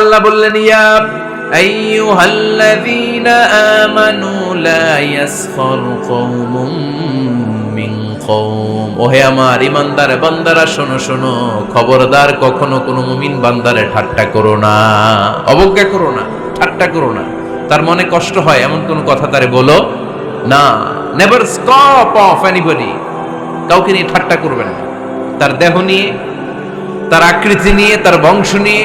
আল্লাহ বললেন, ইয়া আইয়ুহাল্লাযীনা আমানু লা ইয়াসখার কওমুম মিন কওম। ওহে আমার ইমানদার বান্দারা, শোনো শোনো, খবরদার কখনো কোনো মুমিন বান্দারে ঠাট্টা করো না, অবজ্ঞা করো না, ঠাট্টা করো না। তার মনে কষ্ট হয়, এমন কোন কথা তারে বলো না। নেভার স্টপ অফ এনিবডি কাউকে নিয়ে ঠাট্টা করবেন না। তার দেহ নিয়ে, তার আকৃতি নিয়ে, তার বংশ নিয়ে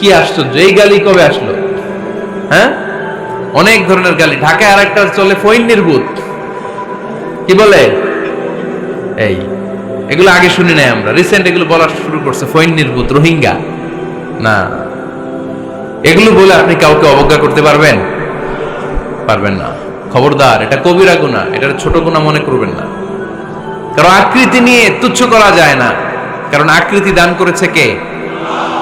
কি আশ্চর্য এই গালি কবে আসলো? হ্যাঁ? অনেক ধরনের গালি। ঢাকায় আর একটা চলে ফৈন্যের বুথ কি বলে? এই, এগুলো আগে শুনি নাই আমরা। রিসেন্ট এগুলো বলা শুরু করছে ফৈন্যের বুথ রোহিঙ্গা। না। এগুলো বলে আপনি কাউকে অবজ্ঞা করতে পারবেন? পারবেন না। খবরদার, এটা কবিরা গুণা। এটা ছোট গুণা মনে করবেন না। কারণ আকৃতি নিয়ে তুচ্ছ করা যায় না। কারণ আকৃতি দান করেছে কে?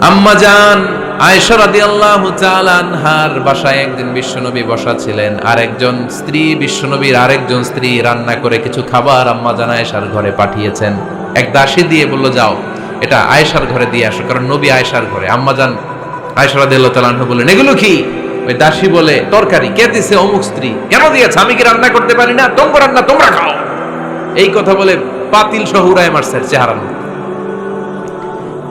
আম্মা আনহার বাসায় একদিন বিশ্বনবী বসা ছিলেন। স্ত্রী, বিশ্বনবীর আরেকজন স্ত্রী রান্না করে কিছু খাবার আম্মা ঘরে পাঠিয়েছেন। এক দিয়ে যাও, এটা ঘরে দিয়ে আসো, কারণ নবী ঘরে। আম্মা আনহা বললেন, এগুলো কি? ওই দাসী বলে, তরকারি, কে দিছে অমুক স্ত্রী? কেন দিয়েছে? আমি কি রান্না করতে পারি না? তোমরা রান্না, তোমরা খাও। এই কথা বলে পাতিল সহ উড়ায় মারছে চেহারার মধ্যে।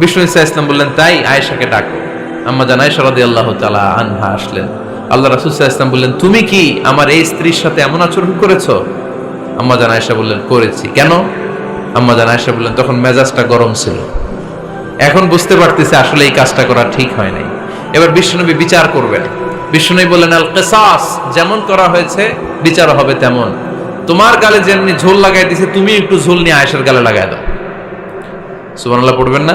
বিষ্ণু ইসা ইসলাম বললেন, তাই আয়েশাকে ডাকো। আম্মা জান আয়েশা রাদিয়াল্লাহু তাআলা আনহা আসলেন। আল্লাহ রাসূল বললেন, তুমি কি আমার এই স্ত্রীর সাথে এমন আচরণ করেছ? আম্মা জান আয়েশা বললেন, করেছি। কেন? আম্মা জান আয়েশা বললেন, তখন মেজাজটা গরম ছিল। এখন বুঝতে পারতেছে আসলে এই কাজটা করা ঠিক হয় নাই। এবার বিশ্বনবী বিচার করবেন। বিশ্বনবী বললেন, আল কিসাস, যেমন করা হয়েছে, বিচার হবে তেমন। তোমার গালে যেমনি ঝোল লাগাই দিছে তুমি একটু ঝোল নিয়ে আয়েশার গালে লাগাই দাও। সুবহানাল্লাহ পড়বেন না?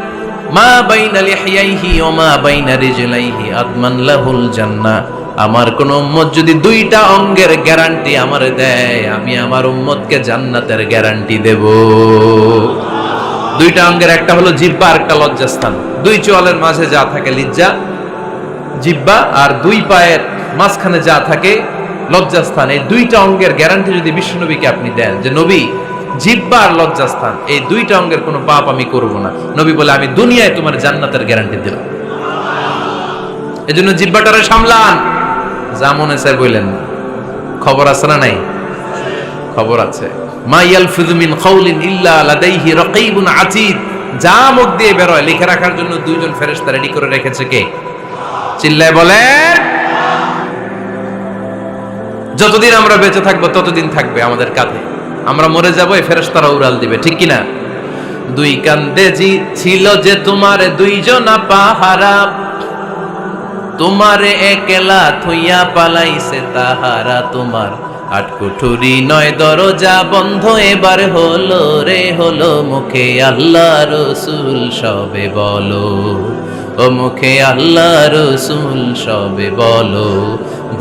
মা বাইনা লিহিয়াইহি ওয়া মা বাইনা রিজলাইহি আদমান লাহুল জান্নাহ। আমার কোন উম্মত যদি দুইটা অঙ্গের গ্যারান্টি আমার দেয়, আমি আমার উম্মতকে জান্নাতের গ্যারান্টি দেব। দুইটা অঙ্গের, একটা হলো জিব্বা আর একটা লজ্জাস্থান। দুই চোয়ালের মাঝে যা থাকে লিজ্জা জিব্বা আর দুই পায়ের মাঝখানে যা থাকে লজ্জাস্থান। এই দুইটা অঙ্গের গ্যারান্টি যদি বিশ্বনবীকে আপনি দেন, যে নবী জিব্বা আর লজ্জাস্থান, এই দুইটা অঙ্গের কোনো পাপ আমি করব না। নবী বলে, আমি দুনিয়ায় তোমার জান্নাতের গ্যারান্টি দিলাম। এজন্য জিব্বাটারে সামলান। যা মনে চায় বললেন খবর আছে না নাই? খবর আছে। মা ইয়ালফিযু মিন কাউলিন ইল্লা লাদাইহি রাকীবুন আতীদ। যা মুখ দিয়ে বের হয় লিখে রাখার জন্য দুইজন ফেরেশতা রেডি করে রেখেছে কে? চিল্লায় বলেন। যতদিন আমরা বেঁচে থাকব, ততদিন থাকবে আমাদের কাঁধে। আমরা মরে যাব এই ফেরেশতারা উড়াল দিবে, ঠিক কি না দুই কান্দে জি ছিল যে তোমার দুইজনা পাহারা, তোমারে একলা থইয়া পালাইছে তাহারা, তোমার আট নয় দরজা বন্ধ, এবার হলো রে, হলো মুখে আল্লাহ রসুল, সবে বলো। ও মুখে আল্লাহ রসুল, সবে বলো।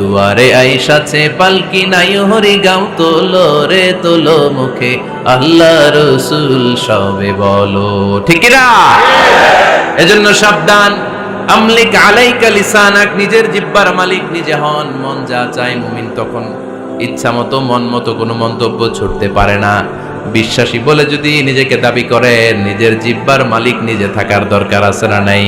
দুয়ারে আইসাছে পালকি নাই হরি গাও তোলো রে, তোলো মুখে। আল্লাহ রসুল সবে বলো। ঠিক না? এজন্য সাবধান। আমলিক আলাইকা লিসানাক, নিজের জিব্বার মালিক নিজে হন, মন যা চায় মুমিন তখন। ইচ্ছা মতো, মন মতো কোনো মন্তব্য ছুটতে পারে না। বিশ্বাসী বলে যদি নিজেকে দাবি করে নিজের জিব্বার মালিক নিজে থাকার দরকার আছে না নাই?